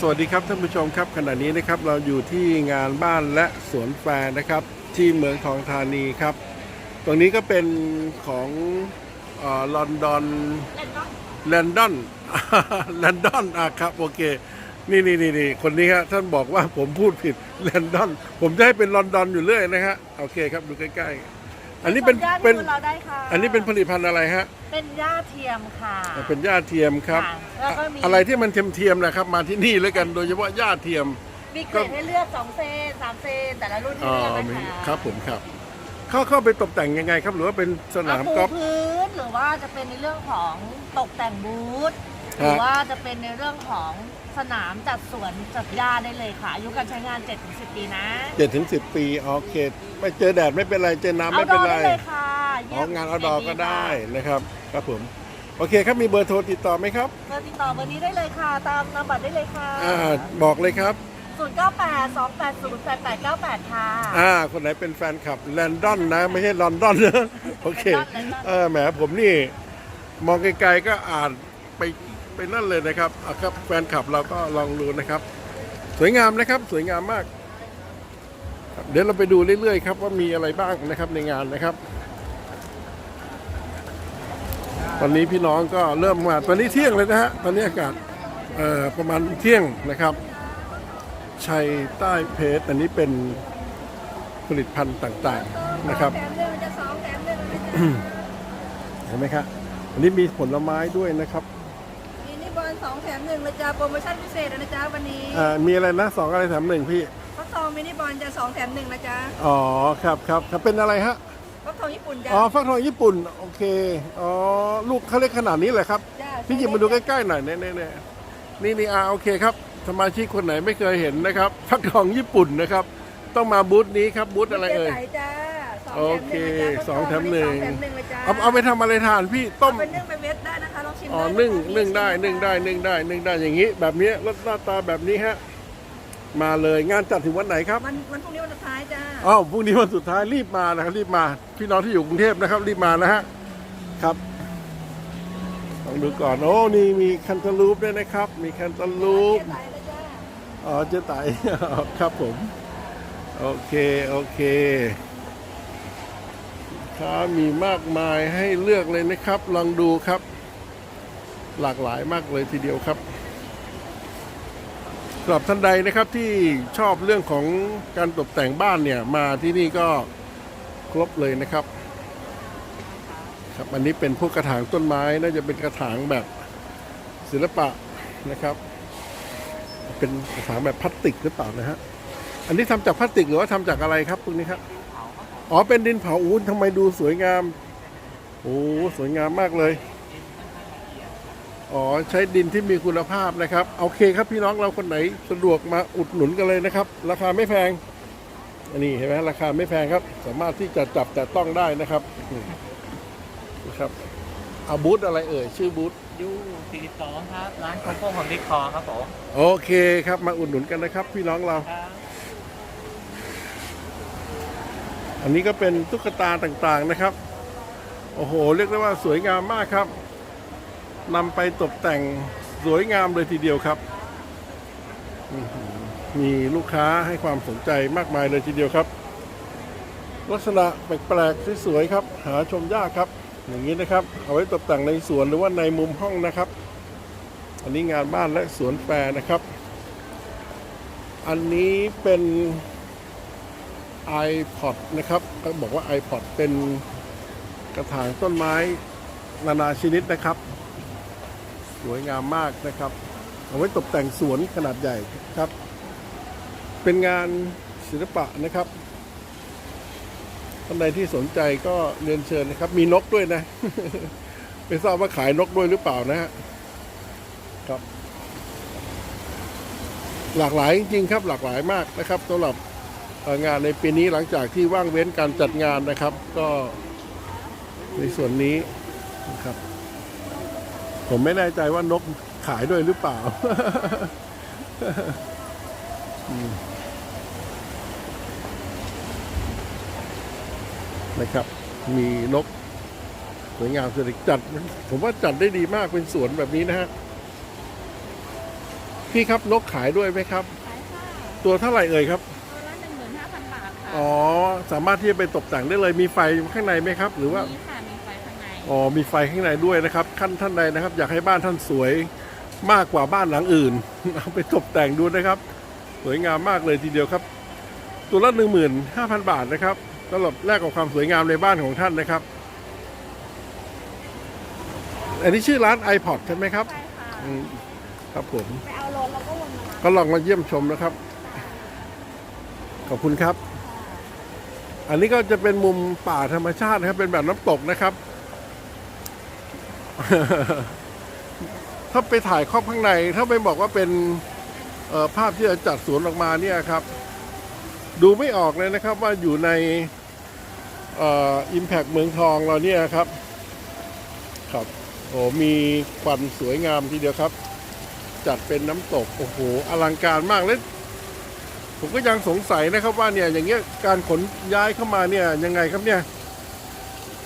สวัสดีครับท่านผู้ชมครับขณะนี้นะครับเราอยู่ที่งานบ้านและสวนแฟร์นะครับ ที่เมืองทองธานีครับ ตรงนี้ก็เป็นของลอนดอนแลนดอนแลนดอนอะครับโอเคนี่นี่นี่นี่คนนี้ครับท่านบอกว่าผมพูดผิดแลนดอน ผมจะให้เป็นลอนดอนอยู่เรื่อยนะฮะโอเคครับดูใกล้ๆ อันนี้เป็นญาติเป็นดูเราได้ค่ะอันนี้เป็นผลิตภัณฑ์อะไรฮะ เป็นหญ้าเทียมค่ะอ่าเป็นหญ้าเทียมครับค่ะแล้วก็มีอะไรที่มันเทียมๆนะครับ มาที่นี่แล้วกันโดยเฉพาะหญ้าเทียมมีเกรดให้เลือก2เซน3เซนแต่ละรุ่นให้อ๋อเลือกมีนะคะครับผมครับ เข้าเข้าไปตกแต่งยังไงครับ หรือว่าเป็นสนามเอปูกอล์ฟพื้นหรือว่าจะเป็นในเรื่องของตกแต่งบูธหฮะรือว่าจะเป็นในเรื่องของสนามจัดสวนจัดหญ้าได้เลยค่ะอายุการใช้งาน 7-10 ปีนะเจ็ดถึงสิบปีโอเคไม่เจอแดดไม่เป็นไรเจอน้ำเอาไม่ดเป็นอไร ได้เลยค่ะอ๋อ งานเอาดอก็ได้ค่ะนะครับครับผม โอเคครับมีเบอร์โทรติดต่อไหมครับเบอร์ติดต่อเบอร์นี้ได้เลยค่ะ ตามนามบัตรได้เลยค่ะ อ่าบอกเลยครับ 0982808898 ค่ะ อ่า คนไหนเป็นแฟนคลับแลนดอนนะ ไม่ใช่ลอนดอนนะ โอเค London London เออแหมผมนี่ มองไกลๆก็อ่านไปไปนั่นเลยนะครับอะครับแฟนคลับเราก็ลองดูนะครับ สวยงามนะครับ สวยงามมากครับเดี๋ยวเราไปดูเรื่อยๆครับว่ามีอะไรบ้างนะครับในงานนะครับตอนนี้พี่น้องก็เริ่มมาตอนนี้เที่ยงเลยนะฮะตอนนี้อากาศเอ่อประมาณเที่ยงนะครับ ชัยใต้เพชรอันนี้เป็นผลิตภัณฑ์ต่างๆนะครับแถมหนึ่งจะสองแถมหนึ่งนะจ๊ะเห็นไหมครับอันนี้มีผลไม้ด้วยนะครับมินิบอลสองแถมหนึ่งนะจ๊ะโปรโมชั่นพิเศษนะจ๊ะวันนี้อ่ามีอะไรนะสองอะไรแถมหนึ่งพี่ฟักทองมินิบอลจะสองแถมหนึ่งนะจ๊ะอ๋อครับครับครับเป็นอะไรฮะฟักทองญี่ปุ่นจ้ะอ๋อฟักทองญี่ปุ่นโอเคอ๋อลูกเขาเล็กขนาดนี้เลยครับจ้ะพี่หยิบมาดูใกล้ๆหน่อยเน่ๆนี่นี่อ่าโอเคครับ สมาชิกคนไหนไม่เคยเห็นนะครับฟักทองญี่ปุ่นนะครับ ต้องมาบูธนี้ครับบูธอะไรเอ่ยจ๊จ้ะสองโอแถมเคหนึ่งนะจ๊ะสองแถมหนึ่งสองแถมหนึ่งเลยจ้ะเอาเอาไปทำอะไรทานพี่ต้มเอาไปนึ่งไปเวทได้นะคะลองชิมอ๋อ ได้ะคะนึ่งมีนึ่งได้ชิมนึ่งได้ นึ่งได้ นึ่งได้ อย่างนี้ แบบนี้รสหน้าตาแบบนี้ฮะ มาเลย งานจัดถึงวันไหนครับ วันวันพรุ่งนี้วันสุดท้ายจ้ะอ้าวพรุ่งนี้วันสุดท้ายรีบมานะครับรีบมา พี่น้องที่อยู่กรุงเทพนะครับ รีบมานะฮะครับ ลองดูก่อน โอ้ นี่มีแคนตาลูปด้วยนะครับ มีแคนตาลูปเจ๊ไตนะจ๊ะอ๋อเจ๊ไตครับผม โอเค โอเคค้ามีมากมายให้เลือกเลยนะครับ ลองดูครับ หลากหลายมากเลยทีเดียวครับสำหรับท่านใดนะครับที่ชอบเรื่องของการตกแต่งบ้านเนี่ย มาที่นี่ก็ครบเลยนะครับ ครับอันนี้เป็นพวกกระถางต้นไม้น่าจะเป็นกระถางแบบศิลปะนะครับ เป็นกระถางแบบพลาสติกหรือเปล่านะฮะอันนี้ทำจากพลาสติกหรือว่าทำจากอะไรครับพวกนี้ครับอ๋อเป็นดินเผาอู้ทำไมดูสวยงามโอ้สวยงามมากเลยอ๋อใช้ดินที่มีคุณภาพนะครับโอเคครับพี่น้องเราคนไหนสะดวกมาอุดหนุนกันเลยนะครับ ราคาไม่แพงอันนี้เห็นไหมราคาไม่แพงครับ สามารถที่จะจับแต่ต้องได้นะครับ ครับเอาบูธอะไรเอ่ยชื่อบูธยู42ครับ ร้านคอมโป้ของดิคอครับผมโอเคครับมาอุดหนุนกันนะครับ พี่น้องเรา ครับอันนี้ก็เป็นตุ๊กตาต่างๆนะครับ โอ้โห เรียกได้ว่าสวยงามมากครับนำไปตกแต่งสวยงามเลยทีเดียวครับอื้อหือมีลูกค้าให้ความสนใจมากมายเลยทีเดียวครับ ลักษณะแปลกๆสวยๆครับ หาชมยากครับ อย่างนี้นะครับ เอาไว้ตกแต่งในสวนหรือว่าในมุมห้องนะครับ อันนี้งานบ้านและสวนแฟร์นะครับ อันนี้เป็น iPod นะครับก็บอกว่า iPod เป็นกระถางต้นไม้นานาชนิดนะครับ สวยงามมากนะครับ เอาไว้ตกแต่งสวนขนาดใหญ่ครับ เป็นงานศิลปะนะครับ ท่านใดที่สนใจก็เรียนเชิญนะครับ มีนกด้วยนะ ไม่ทราบว่าขายนกด้วยหรือเปล่านะฮะครับ หลากหลายจริงๆครับ หลากหลายมากนะครับสำหรับงานในปีนี้หลังจากที่ว่างเว้นการจัดงานนะครับ ก็ในส่วนนี้นะครับ ผมไม่แน่ใจว่านกขายด้วยหรือเปล่า อืม นะครับ มีนกสวยงามสวยจัด ผมว่าจัดได้ดีมากเป็นสวนแบบนี้นะฮะพี่ครับนกขายด้วยไหมครับ ขายค่ะตัวเท่าไหร่เอ่ยครับตัวละหนึ่งหมื่นห้าพันบาทค่ะอ๋อสามารถที่จะไปตกแต่งได้เลยมีไฟข้างในไหมครับ หรือว่ามีค่ะมีไฟข้างในอ๋อมีไฟข้างในด้วยนะครับขั้นท่านใดนะครับ อยากให้บ้านท่านสวยมากกว่าบ้านหลังอื่นเอาไปตกแต่งดูนะครับ สวยงามมากเลยทีเดียวครับ ตัวละหนึ่งหมื่นห้าพันบาทนะครับ สำหรับแลกกับความสวยงามในบ้านของท่านนะครับ อันนี้ชื่อร้าน iPod ใช่ไหมครับใช่ค่ะอืมครับผม ไปเอารถแล้วก็วนมารับก็ลองมาเยี่ยมชมนะครับ ขอบคุณครับ อันนี้ก็จะเป็นมุมป่าธรรมชาตินะครับ เป็นแบบน้ำตกนะครับ ถ้าไปถ่ายครอบข้างใน ถ้าไปบอกว่าเป็นเอ่อภาพที่จะจัดสวนออกมาเนี่ยครับ ดูไม่ออกเลยนะครับว่าอยู่ในเอิมแพกเมืองทองเราเนี่ยครับ ครับโอ้มีควันสวยงามทีเดียวครับ จัดเป็นน้ำตก โอ้โห อลังการมากเลยผมก็ยังสงสัยนะครับว่าเนี่ยอย่างเงี้ยการขนย้ายเข้ามาเนี่ยยังไงครับเนี่ย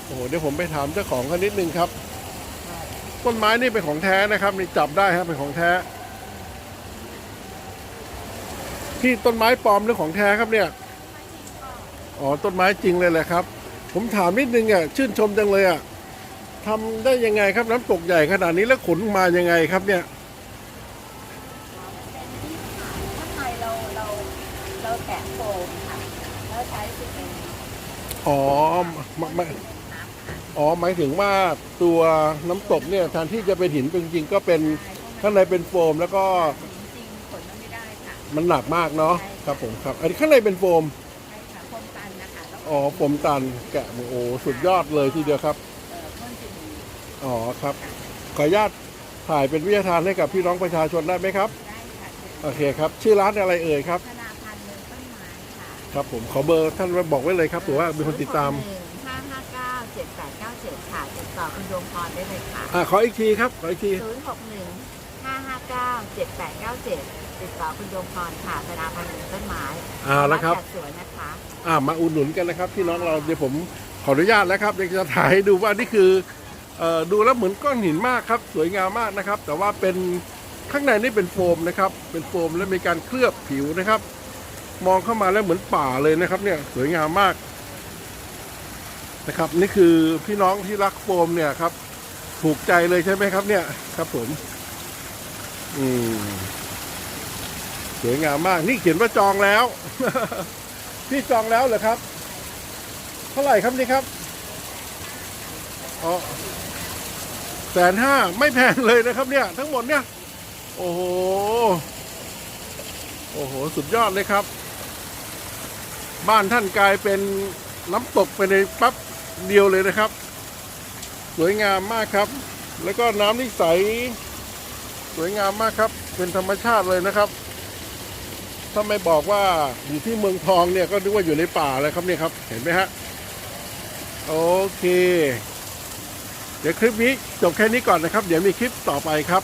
โอ้โหเดี๋ยวผมไปถามเจ้าของเขานิดนึงครับ ต้นไม้นี่เป็นของแท้นะครับนี่จับได้ครับเป็นของแท้ ที่ต้นไม้ปลอมหรือของแท้ครับเนี่ยอ๋อต้นไม้จริงเลยแหละครับ ผมถามนิดนึงอะชื่นชมจังเลยอะทำได้ยังไงครับน้ำตกใหญ่ขนาดนี้แล้วขนมายังไงครับเนี่ยข้างในเราเราเราแกะโฟมค่ะแล้วใช้ซีเมนต์อ๋อไม่ไม่อ๋อหมายถึงว่าตัวน้ำตกเนี่ยแทนที่จะเป็นหินเป็นจริงๆก็เป็นข้างในเป็นโฟมแล้วก็จริงๆขนมันไม่ได้ค่ะมันหนักมากเนาะครับผมครับ อันนี้ข้างในเป็นโฟมใอ๋อโฟมตันแกะโอ้โหสุดยอดเลยทีเดียวครับเอ่อพ่นสีอ๋อครับ ขออนุญาตถ่ายเป็นวิทยาทานให้กับพี่น้องประชาชนได้ไหมครับ ได้ค่ะโอเคครับ ชื่อร้านอะไรเอ่ยครับ ธนาคารเมืองต้นไม้ค่ะครับผมขอเบอร์ท่านบอกไว้เลยครับถือว่ามีคนติดตาม ห้าห้าเก้าเจ็ดแปดเก้าเจ็ดค่ะติดต่อคุณดวงพรได้เลยค่ะอ่าขออีกทีครับ ขออีกที ศูนย์หกหนึ่งห้าห้าเก้าเจ็ดแปดเก้าเจ็ด ติดต่อคุณดวงพรค่ะธนาคารเมืองต้นไม้เอาละครับจัดสวนนะคะอ่ามาอุดหนุนกันนะครับพี่น้องเราเดี๋ยวผมขออนุญาตแล้วครับเดี๋ยวจะถ่ายให้ดูว่านี่คือเอ่อดูแล้วเหมือนก้อนหินมากครับ สวยงามมากนะครับ แต่ว่าเป็นข้างในนี่เป็นโฟมนะครับ เป็นโฟมและมีการเคลือบผิวนะครับ มองเข้ามาแล้วเหมือนป่าเลยนะครับ เนี่ยสวยงามมากนะครับ นี่คือพี่น้องที่รักโฟมเนี่ยครับ ถูกใจเลยใช่ไหมครับ เนี่ยครับผม อืม สวยงามมาก นี่เขียนว่าจองแล้ว พี่จองแล้วเหรอครับ เท่าไหร่ครับนี่ครับอ๋อแสนห้าไม่แพงเลยนะครับเนี่ย ทั้งหมดเนี่ย โอ้โห โอ้โห สุดยอดเลยครับ บ้านท่านกลายเป็นน้ำตกไปในปั๊บเดียวเลยนะครับ สวยงามมากครับ แล้วก็น้ำนี่ใส สวยงามมากครับ เป็นธรรมชาติเลยนะครับ ถ้าไม่บอกว่าอยู่ที่เมืองทองเนี่ยก็นึกว่าอยู่ในป่าเลยครับเนี่ยครับ เห็นไหมฮะ โอเค เดี๋ยวคลิปนี้จบแค่นี้ก่อนนะครับ เดี๋ยวมีคลิปต่อไปครับ